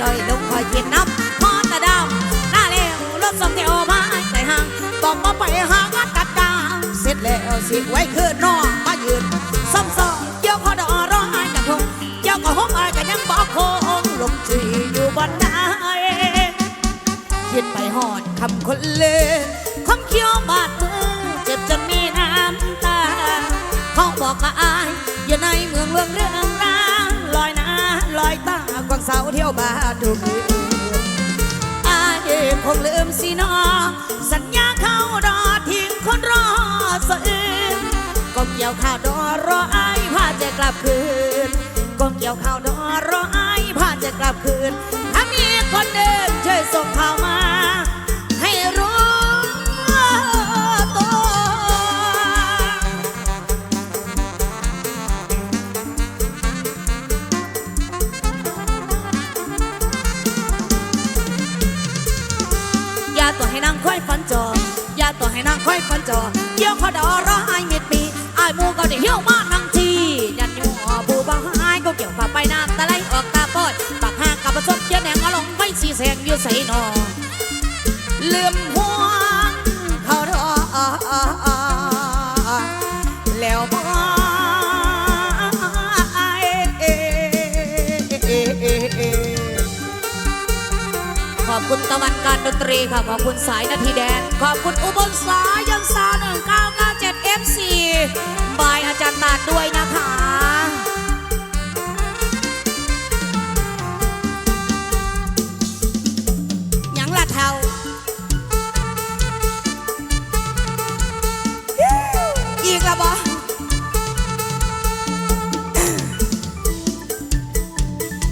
จอยจลงคอยกินน้ำพอตะดาวหน้าเร็วรถสองเที่ยวมาใจห่างต้องมาไปหางานตัดดาวเสร็จแล้วสิไว้คืนนองมายืนซ้ำซ้ำเกี่ยวขอดอร้องไห้กันทงเกี่ยวก็ห้องไอ้ายกันยังบอกโคงลงจีอยู่บนไหนยินไปหอดคำคนเลวคำเคี้ยวบาดมือเจ็บจนมีน้ำตาเขาบอกกับอายอยู่ในเมืองเมืองเรื่องราว วางเสาเที่ยวบาดทุกคืนอายคงลืมสินอสัญญาเขารอทิ้งคนรอสะอื่นก็เกี่ยวข้าวดอรออายพาจะกลับคืนก็เกี่ยวข้าวดอรออายพาจะกลับคืนถ้ามีคนเดิมช่วยส่งข่าาตัวให้นางค่อยฝันจอเยี่ยวขอดอรอไอ้เม็ดปีไอ้มูก็ได้เหี่ยวมานังทียันอยู่ผู้บ่หายก็เกี่ยวผ้าไปน้ำตะไลออกตาปอดปากห้างกับประสบเยอะแหนงอลงไว้สีแสงอยู่ใส่นอเลื่อมหัว การดนตรีค่ะ ขอบคุณสายนาทีแดน ขอบคุณอุบลสายันสาหนึ่งเก้าเก้าเจ็ดเอฟซีบายอาจารย์ตาดด้วยนะคะยังละเทาอีกล้วบอ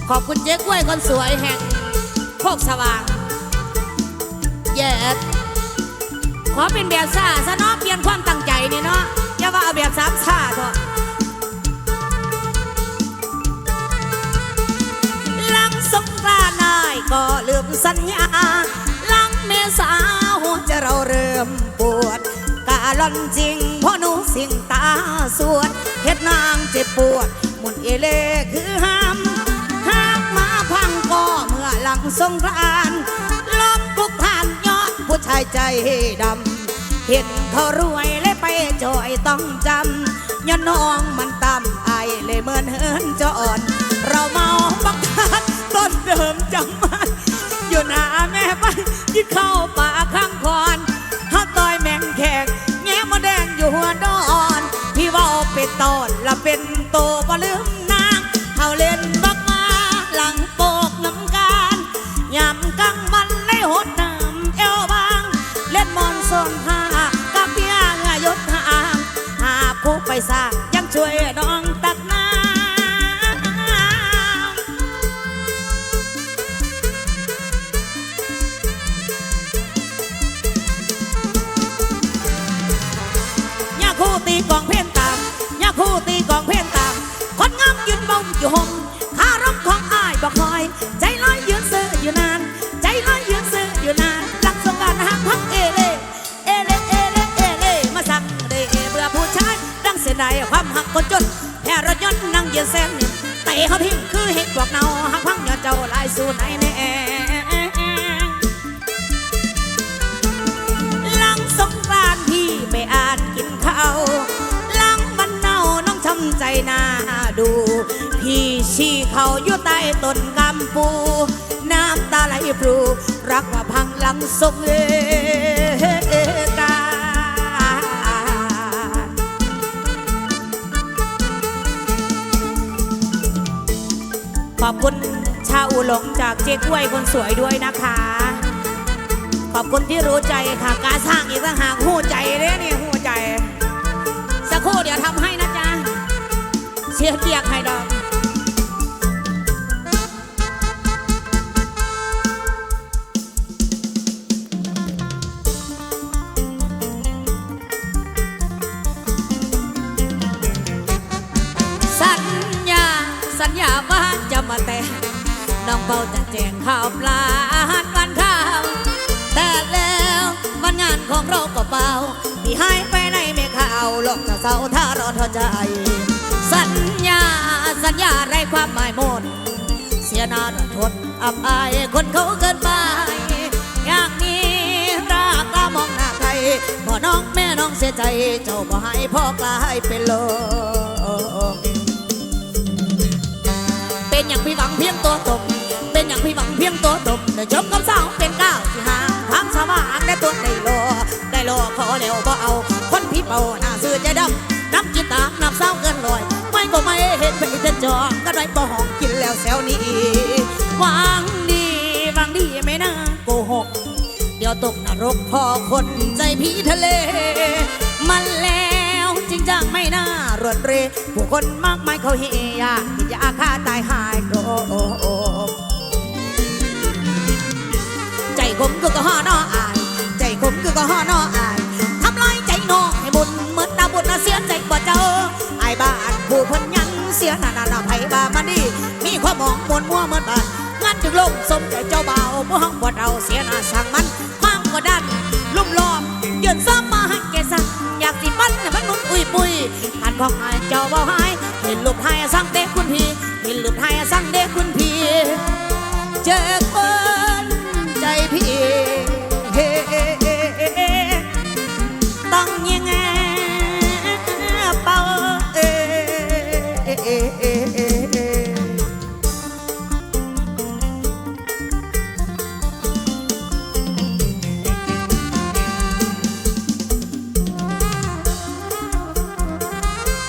ขอบคุณเจ๊กล้วยคนสวยแห่งโคกสว่าง เย็ดขอเป็นแบบซาซะเนาะเปลี่ยนความตั้งใจนี่เนาะอย่าว่าเอาแบบสามซาเถอะหลังสงกรานต์นายก็ลืมสัญญาหลังเมษาหัวใจะเราเริ่มปวดกาลอนจริงเพราะหนูสิ่งตาสวดเฮ็ดนางเจ็บปวดมุนเอเลคือห้ามหากมาพังก็เมื่อหลังสงกรานต์ลมพลุกพล่าน ผู้ชายใจดำ เห็นเขารวยเลยไปจอยต้องจำย้อนน้องมันต่ำไอายเลยเหมือนเฮินจอนเราเมาบักทัดต้นเดิมจังมันอยู่หน้าแม่ไปยิดเข้าป่าข้างคอนฮักต่อยแมงแขกแง้มมาแดงอยู่หัวดอน พี่ว่าเป็นตอนละเป็นโตบ่ลืม ตีกองเพี้ยนตามยาคู่ตีกองเพี้ยนตาม คนงามยืนบงอยู่หงคารมของอ้ายบอกคอย ใจลอยยืนซื้ออยู่นาน ใจลอยยืนซื้ออยู่นานหลังสงการหักพักเอเล่เอเล่เอเล่เอเล่มาสั่งเดเบื่อผู้ชายดังเสียดายความหักคนจนแค่รถยนต์นั่งเยืนแซงนี่เตะเขาทิ้งคือเห็ดพวกเนาหักพังยอดเจ้าลายสู่ไหนแน่ ใจน้าดู พี่ชี้เขาอยู่ใต้ต้นกำปู น้ำตาไหลพรู รักว่าพังหลังสงกาขอบคุณชาอุหลงจากเจ๊กล้วยคนสวยด้วยนะคะ ขอบคุณที่รู้ใจค่ะ การสร้างอีกต่างหากหูใจเลยนี่หูใจ สักครู่เดี๋ยวทำให้นะ ฮ็เบียกให้ดอกสัญญา สัญญาว่าจะมาแต่น้องเป่าจะแจงข้าวปลาอาหารวันข้าวแต่แล้ววันงานของเราก็เปล่าที่หายไปในไม่ข่าวหลอกเจ้าสาวท่ารอทอใจ หมายหมดเสียนาดทนอับอายคนเขาเกินไป อย่างนี้รักละมองหน้าใครพ่อน้องแม่น้องเสียใจ เจ้าบ่ให้พ่อกลายเป็นโลกเป็นอย่างพี่หวังเพียงตัวตมเป็นอย่างพี่หวังเพียงตัวตมได้จบกับสาวเป็นก้าวที่ห่างทางสว่างได้ตัวได้โลได้โลขอเร็วบ่เอา คนพี่เป่าหน้าซื้อใจดำนับกีตาร์นับเศร้าเกินลอย ไม่ก็ไม่เห็นไปแต่จอง ได้บ่ห้องกินแล้วแซวนี้หวังดีหวังดีไม่น่าโกหก เดี๋ยวตกนรกพอคนใจพีทะเล มันแล้วจริงจังไม่น่ารวดเรผู้คนมากมายเขาเฮียกินยาฆ่าตายหายโกรธใจขมคือก็ห่อนออาย ใจขมคือก็ห่อนออายทำลายใจน้องให้บุญเหมือนดาบุญนะเสียใจกว่าเจ้าไอ้บ้านผู้พนยังเสียหนาหนาหนามันดีมีความมองมวนมัวเหมือนบ้านงานถึงลงสมใจเจ้าบ่าวผู้ห้องบดเอาเสียหน้าสั่งมันมั่งกดดันลุ่มล้อมยืนซ้ำมาให้แกสั่งอยากสิมันมันมุนอุ้ยปุยกานของอายเจ้าบ่หายเห็นลูกหายสั่งเด็กคุณพี่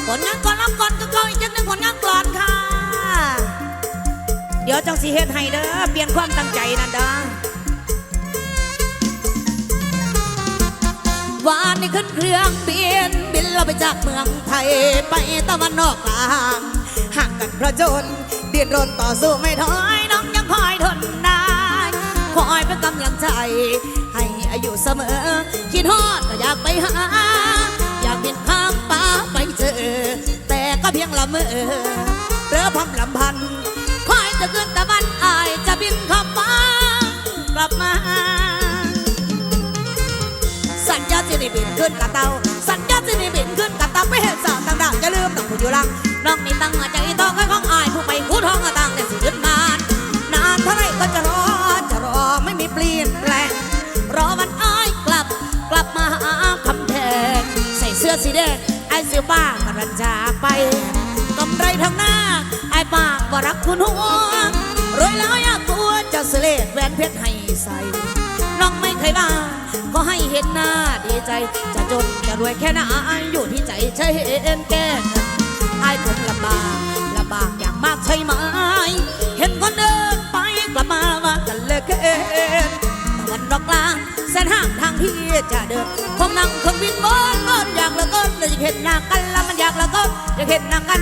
ผลงานก่อนรับก่อนก็เข้าอีกจังหนึ่งผลงานกลอนค่ะ เดี๋ยวจังสีเฮ็ดให้เด้อเปลี่ยนความตั้งใจนั่นเด้อวานนี้ขึ้นเครื่องบินบินเราไปจากเมืองไทยไปตะวันออกกลางห่างกันพระจนเดียนรนต่อสู้ไม่ถอยน้องยังคอยทนได้คอยเป็นกำลังใจ ให้อายุเสมอ คิดฮอดก็อยากไปหา อ แต่ก็เพียงละเมอเรือพำลำพัน คอยจะขึ้นตะวันอายจะบินข้ามฟ้ากลับมา สัญญาจะได้บินขึ้นกับเตา สัญญาจะได้บินขึ้นกับเตาไปเห็นสาวต่างดาวอย่าลืมน้องผู้อยู่ลังน้องนี่ตั้งใจต้องให้ของอายผู้ไปคู่ท้องตั้งแต่สิขึ้านนานเท่าไรก็จะรอจะรอไม่มีเปลี่ยนแปลงรอวันอายกลับกลับมาหาคำแพงใส่เสื้อสีแดง อ้เสื้อป้ากำลังจากไปกำไรทางหน้า ไอ้ป้าก็รักคุณหัวรวยแล้วอยากตัวจะเสลดแหวนเพชรให้ใส่น้องไม่เคยว่าก็ให้เห็นหน้าดีใจ จะจนจะรวยแค่ไหนอยู่ที่ใจใช่เห็นแก่ไอ้คนลำบากลำบากอย่างมากใช่ไหม เห็นคนเดินไปกลับมาว่ากันเลยเกินตะวันดอกกลาง สนห่างทางที่จะเดินคงนั่งเครื่องบินบนบนอยากเหลือเกินเลยอยากเห็นหน้ากันแล้วมันอยากเหลือเกินอยากเห็นหน้ากัน